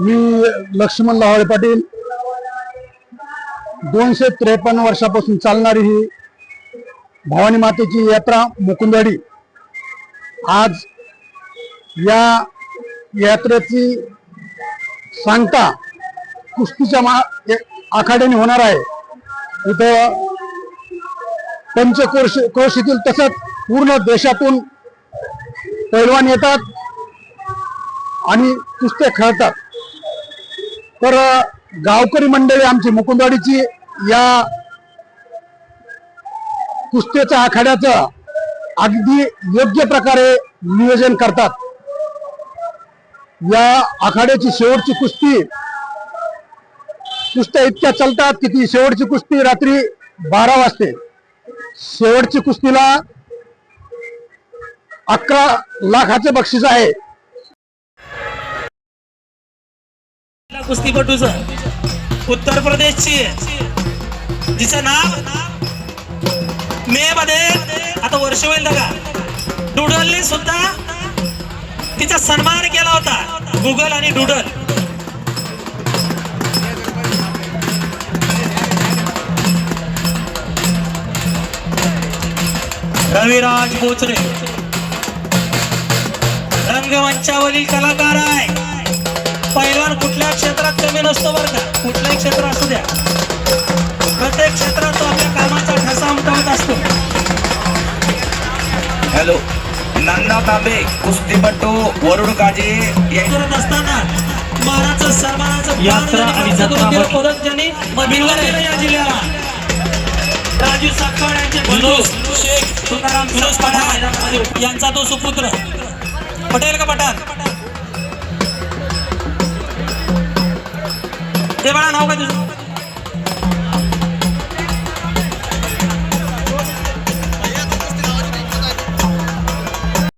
मी लक्ष्मण लहाळे पाटील. दोनशे त्रेपन्न वर्षापासून चालणारी ही भवानी मातेची यात्रा मुकुंदवाडी. आज या यात्रेची सांगता कुस्तीच्या मा आखाड्याने होणार आहे. इथं पंचकोश कोशीतील तसंच पूर्ण देशातून पैलवान येतात आणि कुस्त्या खेळतात. तर गावकरी मंडळी आमची मुकुंदवाडीची या कुस्तीच्या आखाड्याचं अगदी योग्य प्रकारे नियोजन करतात. या आखाड्याची शेवटची कुस्ती कुस्त्या इतक्या चालतात की ती शेवटची कुस्ती रात्री बारा वाजते. शेवटची कुस्तीला अकरा लाखाचे बक्षीस आहे. कुस्तीपटूच उत्तर प्रदेशची. जिचं नाव मे मध्ये आता वर्ष होईल बघा डुडलने सुद्धा तिचा सन्मान केला होता. गुगल आणि डुडल. रविराज बोचरे. रंगमंचावरील कलाकार आहे. नसतो बरं का कुठल्याही क्षेत्र असू द्या. प्रत्येक क्षेत्रात तो आपल्या कामाचा ठसा उमटवत असतो. हॅलो. नाना तांबे कुस्तीपटू वरुड काजे या- करत असताना सन्मानाचं यात्रा आणि जत्रा या जिल्ह्याला. राजू साखर यांचे बंधू शेख तुकाराम फिरोज पठाण. यांचा तो सुपुत्र. पटेल का पठाण? ते बाळा नाव काय तुझं?